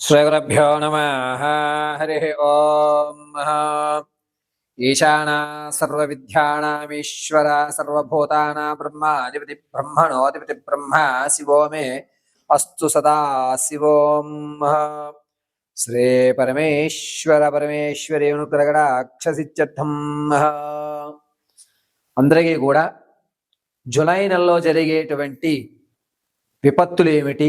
శ్రీగురభ్యో నమ హరి ఓం ఈశానా సర్వవిద్యానామీశ్వర సర్వభూతానా బ్రహ్మాధిపతి బ్రహ్మణోధిపతి బ్రహ్మ శివో మే అస్తు సదా శివోం శ్రీ పరమేశ్వర పరమేశ్వరి అనుగ్రగడాక్షసిత్యర్థం అందరికీ కూడా జులై నెలలో జరిగేటువంటి విపత్తులు ఏమిటి?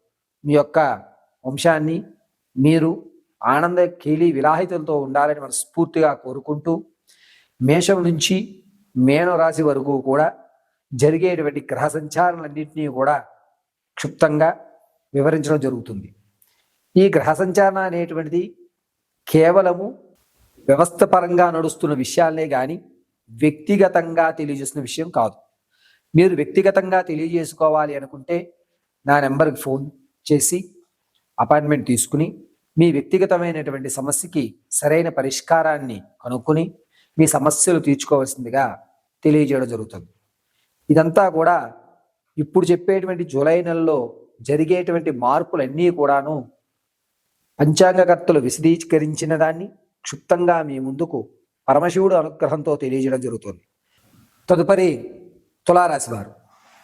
మీ యొక్క వంశాన్ని మీరు ఆనంద కీలి విలాహితులతో ఉండాలని మనస్ఫూర్తిగా కోరుకుంటూ మేషం నుంచి మేన రాశి వరకు కూడా జరిగేటువంటి గ్రహ సంచారాలన్నింటినీ కూడా క్షుప్తంగా వివరించడం జరుగుతుంది. ఈ గ్రహ సంచారణ అనేటువంటిది కేవలము వ్యవస్థ పరంగా నడుస్తున్న విషయాలనే కానీ వ్యక్తిగతంగా తెలియజేస్తున్న విషయం కాదు. మీరు వ్యక్తిగతంగా తెలియజేసుకోవాలి అనుకుంటే నా నెంబర్కి ఫోన్ చేసి అపాయింట్మెంట్ తీసుకుని మీ వ్యక్తిగతమైనటువంటి సమస్యకి సరైన పరిష్కారాన్ని కనుక్కొని మీ సమస్యలు తీర్చుకోవాల్సిందిగా తెలియజేయడం జరుగుతుంది. ఇదంతా కూడా ఇప్పుడు చెప్పేటువంటి జూలై నెలలో జరిగేటువంటి మార్పులన్నీ కూడాను పంచాంగకర్తలు విశదీకరించిన దాన్ని క్షుప్తంగా మీ ముందుకు పరమశివుడు అనుగ్రహంతో తెలియజేయడం జరుగుతుంది. తదుపరి తులారాశి వారు.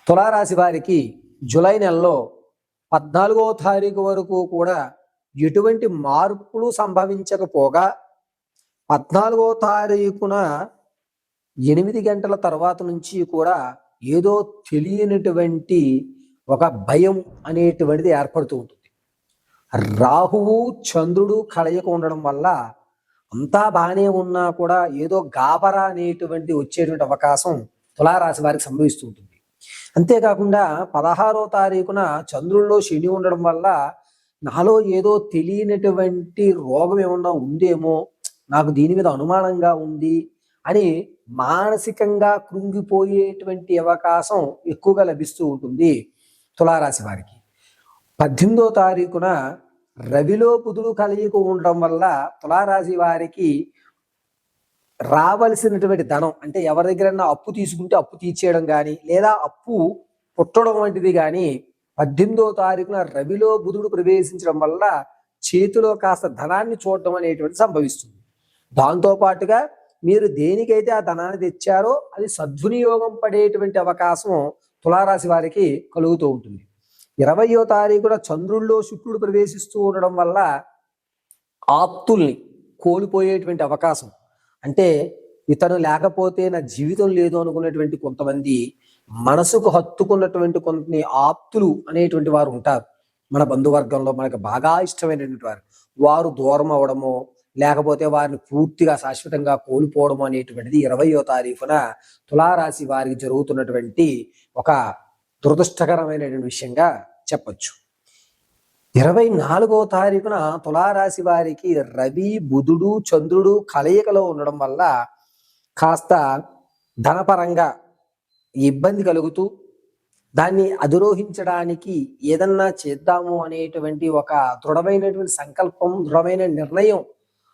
తులారాశి వారికి జూలై నెలలో పద్నాలుగో తారీఖు వరకు కూడా ఎటువంటి మార్పులు సంభవించకపోగా పద్నాలుగో తారీఖున ఎనిమిది గంటల తర్వాత నుంచి కూడా ఏదో తెలియనటువంటి ఒక భయం అనేటువంటిది ఏర్పడుతూ ఉంటుంది. రాహువు చంద్రుడు కలయిక ఉండడం వల్ల అంతా బాగానే ఉన్నా కూడా ఏదో గాబరా అనేటువంటి వచ్చేటువంటి అవకాశం తులారాశి వారికి సంభవిస్తూ ఉంటుంది. అంతేకాకుండా పదహారో తారీఖున చంద్రుల్లో శని ఉండడం వల్ల నాలో ఏదో తెలియనటువంటి రోగం ఏమన్నా ఉందేమో నాకు దీని మీద అనుమానంగా ఉంది అని మానసికంగా కృంగిపోయేటువంటి అవకాశం ఎక్కువగా లభిస్తూ ఉంటుంది తులారాశి వారికి. పద్దెనిమిదో తారీఖున రవిలో బుధుడు కలయిక ఉండడం వల్ల తులారాశి వారికి రావలసినటువంటి ధనం అంటే ఎవరి దగ్గరైనా అప్పు తీసుకుంటే అప్పు తీర్చేయడం కానీ లేదా అప్పు పుట్టడం వంటిది కానీ పద్దెనిమిదో తారీఖున రవిలో బుధుడు ప్రవేశించడం వల్ల చేతిలో కాస్త ధనాన్ని చూడటం అనేటువంటి సంభవిస్తుంది. దాంతో పాటుగా మీరు దేనికైతే ఆ ధనాన్ని తెచ్చారో అది సద్వినియోగం పడేటువంటి అవకాశం తులారాశి వారికి కలుగుతూ ఉంటుంది. ఇరవయో తారీఖున చంద్రుల్లో శుక్రుడు ప్రవేశిస్తూ ఉండడం వల్ల ఆప్తుల్ని కోల్పోయేటువంటి అవకాశం అంటే ఇతను లేకపోతే నా జీవితం లేదు అనుకునేటువంటి కొంతమంది మనసుకు హత్తుకున్నటువంటి కొన్ని ఆప్తులు అనేటువంటి వారు ఉంటారు. మన బంధువర్గంలో మనకు బాగా ఇష్టమైనటువంటి వారు. వారు దూరం అవడమో లేకపోతే వారిని పూర్తిగా శాశ్వతంగా కోల్పోవడం అనేటువంటిది ఇరవయో తారీఖున తులారాశి వారికి జరుగుతున్నటువంటి ఒక దురదృష్టకరమైనటువంటి విషయంగా చెప్పచ్చు. ఇరవై నాలుగో తారీఖున తులారాశి వారికి రవి బుధుడు చంద్రుడు కలయికలో ఉండడం వల్ల కాస్త ధనపరంగా ఇబ్బంది కలుగుతూ దాన్ని అధిరోహించడానికి ఏదన్నా చేద్దాము అనేటువంటి ఒక దృఢమైనటువంటి సంకల్పం దృఢమైన నిర్ణయం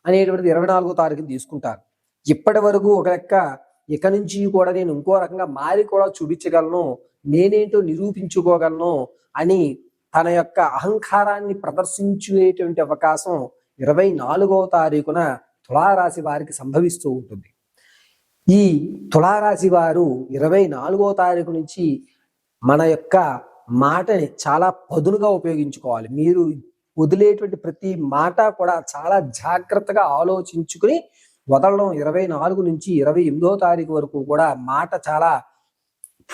అనేటువంటిది ఇరవై నాలుగో తారీఖు తీసుకుంటారు. ఇప్పటి వరకు ఒక లెక్క ఇక నుంచి కూడా నేను ఇంకో రకంగా మారి కూడా చూపించగలను నేనేంటో నిరూపించుకోగలను అని తన యొక్క అహంకారాన్ని ప్రదర్శించేటువంటి అవకాశం ఇరవై నాలుగవ తారీఖున తులారాశి వారికి సంభవిస్తూ ఉంటుంది. ఈ తులారాశి వారు ఇరవై నాలుగో తారీఖు నుంచి మన యొక్క మాటని చాలా పదునుగా ఉపయోగించుకోవాలి. మీరు వదిలేటువంటి ప్రతి మాట కూడా చాలా జాగ్రత్తగా ఆలోచించుకుని వదలడం ఇరవై నాలుగు నుంచి ఇరవై ఎనిమిదో తారీఖు వరకు కూడా మాట చాలా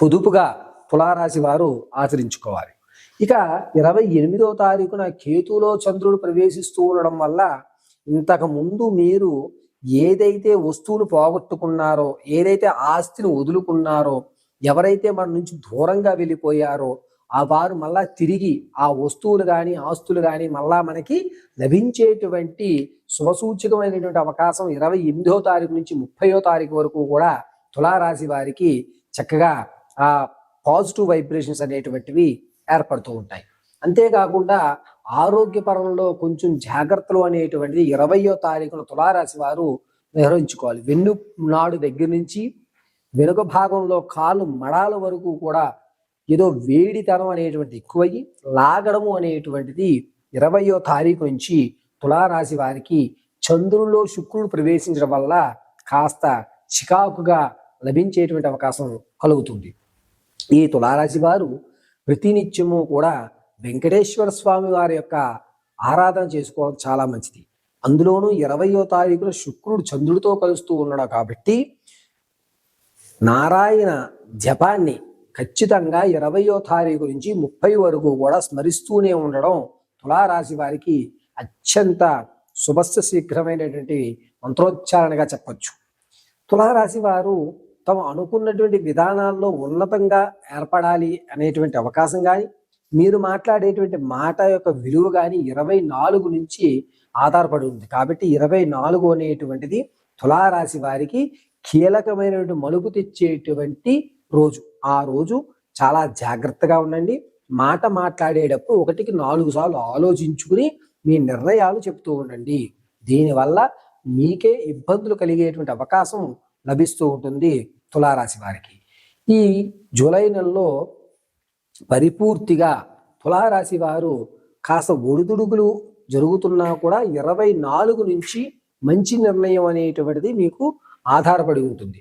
పొదుపుగా తులారాశి వారు ఆచరించుకోవాలి. ఇక ఇరవై ఎనిమిదో తారీఖున కేతులో చంద్రుడు ప్రవేశిస్తూ ఉండడం వల్ల ఇంతకు ముందు మీరు ఏదైతే వస్తువును పోగొట్టుకున్నారో ఏదైతే ఆస్తిని వదులుకున్నారో ఎవరైతే మన నుంచి దూరంగా వెళ్ళిపోయారో ఆ వారు మళ్ళా తిరిగి ఆ వస్తువులు కానీ ఆస్తులు కానీ మళ్ళా మనకి లభించేటువంటి శుభసూచకమైనటువంటి అవకాశం ఇరవై ఎనిమిదో తారీఖు నుంచి ముప్పయో తారీఖు వరకు కూడా తులారాశి వారికి చక్కగా ఆ పాజిటివ్ వైబ్రేషన్స్ అనేటువంటివి ఏర్పడుతూ ఉంటాయి. అంతేకాకుండా ఆరోగ్యపరంలో కొంచెం జాగ్రత్తలు అనేటువంటిది ఇరవయో తారీఖున తులారాశి వారు నిర్వహించుకోవాలి. వెన్ను నాడు దగ్గర నుంచి వెనుక భాగంలో కాలు మడాల వరకు కూడా ఏదో వేడితనం అనేటువంటి ఎక్కువయ్యి లాగడము అనేటువంటిది ఇరవయో తారీఖు నుంచి తులారాశి వారికి చంద్రుల్లో శుక్రుడు ప్రవేశించడం వల్ల కాస్త చికాకుగా లభించేటువంటి అవకాశం కలుగుతుంది. ఈ తులారాశి వారు ప్రతినిత్యము కూడా వెంకటేశ్వర స్వామి వారి యొక్క ఆరాధన చేసుకోవడం చాలా మంచిది. అందులోనూ ఇరవయో తారీఖున శుక్రుడు చంద్రుడితో కలుస్తూ ఉన్నాడు కాబట్టి నారాయణ జపాన్ని ఖచ్చితంగా ఇరవయో తారీఖు నుంచి ముప్పై వరకు కూడా స్మరిస్తూనే ఉండడం తులారాశి వారికి అత్యంత శుభస్య శీఘ్రమైనటువంటి మంత్రోచ్చారణగా చెప్పచ్చు. తులారాశి వారు తమ అనుకున్నటువంటి విధానాల్లో ఉన్నతంగా ఏర్పడాలి అనేటువంటి అవకాశం కానీ మీరు మాట్లాడేటువంటి మాట యొక్క విలువ కానీ ఇరవై నాలుగు నుంచి ఆధారపడి ఉంది. కాబట్టి ఇరవై నాలుగు అనేటువంటిది తులారాశి వారికి కీలకమైనటువంటి మలుపు తెచ్చేటువంటి రోజు. ఆ రోజు చాలా జాగ్రత్తగా ఉండండి. మాట మాట్లాడేటప్పుడు ఒకటికి నాలుగు సార్లు ఆలోచించుకుని మీ నిర్ణయాలు చెప్తూ ఉండండి. దీనివల్ల మీకే ఇబ్బందులు కలిగేటువంటి అవకాశం లభిస్తూ ఉంటుంది. తులారాశి వారికి. ఈ జూలై నెలలో పరిపూర్తిగా తులారాశి వారు కాస్త ఒడిదుడుగులు జరుగుతున్నా కూడా ఇరవై నాలుగు నుంచి మంచి నిర్ణయం అనేటువంటిది మీకు ఆధారపడి ఉంటుంది.